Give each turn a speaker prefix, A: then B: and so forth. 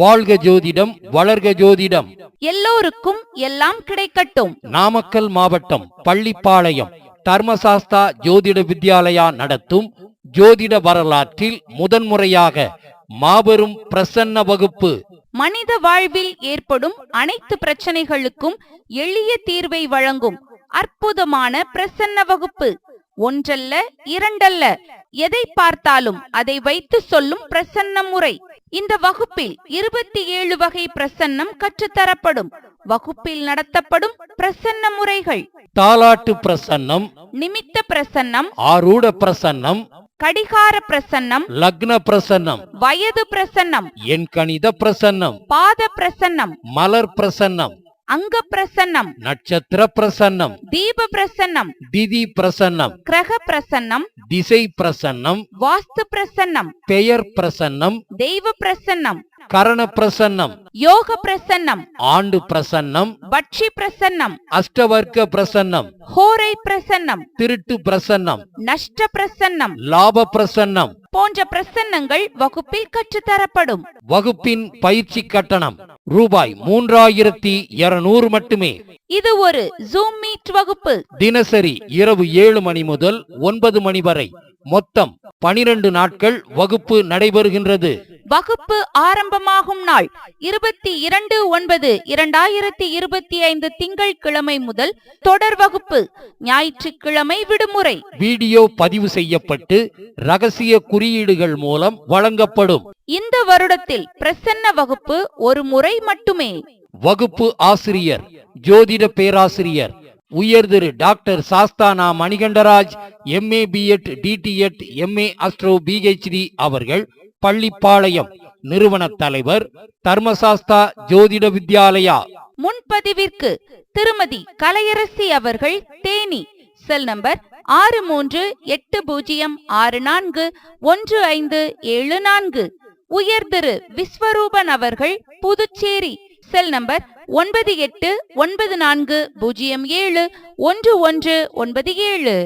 A: வாழ்க ஜோதிடம் வளர்க ஜோதிடம்.
B: எல்லோருக்கும் எல்லாம் கிடைக்கட்டும்.
A: நாமக்கல் மாவட்டம் பள்ளிப்பாளையம் தர்மசாஸ்தா ஜோதிட வித்யாலயா நடத்தும் ஜோதிட வரலாற்றில் முதன்முறையாக மாபெரும் பிரசன்ன வகுப்பு.
B: மனித வாழ்வில் ஏற்படும் அனைத்து பிரச்சனைகளுக்கும் எளிய தீர்வை வழங்கும் அற்புதமான பிரசன்ன வகுப்பு. ஒன்றல்ல இரண்டல்ல எதை பார்த்தாலும் அதை வைத்து சொல்லும் பிரசன்ன முறை. இந்த வகுப்பில் இருபத்தி ஏழு வகை பிரசன்னம் கற்றுத்தரப்படும். வகுப்பில் நடத்தப்படும் பிரசன்ன முறைகள்.
A: தாலாட்டு பிரசன்னம்
B: நிமித்த பிரசன்னம்
A: ஆரூட பிரசன்னம்
B: கடிகார பிரசன்னம்
A: லக்ன பிரசன்னம்
B: வயது பிரசன்னம்
A: என் கணித பிரசன்னம்
B: பாத பிரசன்னம்
A: மலர் பிரசன்னம்
B: அங்க பிரசன்னம்
A: நட்சத்திர பிரசன்னம்
B: தீப பிரசன்னம்
A: திதி பிரசன்னம்
B: கிரக பிரசன்னம்
A: திசை பிரசன்னம்
B: வாஸ்து பிரசன்னம்
A: பெயர் பிரசன்னம்
B: தெய்வ பிரசன்னம்
A: கரண பிரசன்னம்
B: யோக பிரசன்னம்
A: ஆண்டு பிரசன்னம்
B: பட்சி பிரசன்னம்
A: அஷ்டவர்க்க பிரசன்னம்
B: ஹோரை பிரசன்னம்
A: திருட்டு பிரசன்னம்
B: நஷ்ட பிரசன்னம்
A: லாப பிரசன்னம்
B: போன்ற பிரசன்னங்கள் வகுப்பில் கற்றுத்தரப்படும்.
A: வகுப்பின் பயிற்சி கட்டணம். ரூபாய் மூன்றாயிரத்தி இருநூறு மட்டுமே.
B: இது ஒரு ஜூம் மீட் வகுப்பு.
A: தினசரி இரவு ஏழு மணி முதல் ஒன்பது மணி வரை. மொத்தம் பனிரெண்டு நாட்கள் வகுப்பு நடைபெறுகின்றது.
B: வகுப்பு ஆரம்பமாகும் நாள் இருபத்தி இரண்டு ஒன்பது இரண்டாயிரத்தி இருபத்தி ஐந்து திங்கள் கிழமை முதல் தொடர் வகுப்பு ஞாயிற்றுக்கிழமை விடுமுறை.
A: வீடியோ பதிவு செய்யப்பட்டு ரகசிய குறியீடுகள் மூலம் வழங்கப்படும்.
B: இந்த வருடத்தில் பிரசன்ன வகுப்பு ஒரு முறை மட்டுமே.
A: வகுப்பு ஆசிரியர் ஜோதிட பேராசிரியர் உயர்திரு doctor Sastana Manikandaraj MA BEd DTEd MA astro PhD அவர்கள் பள்ளிப்பாளையம் நிறுவன தலைவர் தர்மசாஸ்தா ஜோதிட வித்யாலயா.
B: முன்பதிவிற்கு திருமதி கலையரசி அவர்கள் தேனி. செல் நம்பர் ஆறு மூன்று எட்டு பூஜ்ஜியம் ஆறு நான்கு ஒன்று ஐந்து ஏழு நான்கு. உயர் திரு விஸ்வரூபன் அவர்கள் புதுச்சேரி. செல் நம்பர் ஒன்பது எட்டு ஒன்பது நான்கு பூஜ்ஜியம் ஏழு ஒன்று ஒன்று ஒன்பது ஏழு.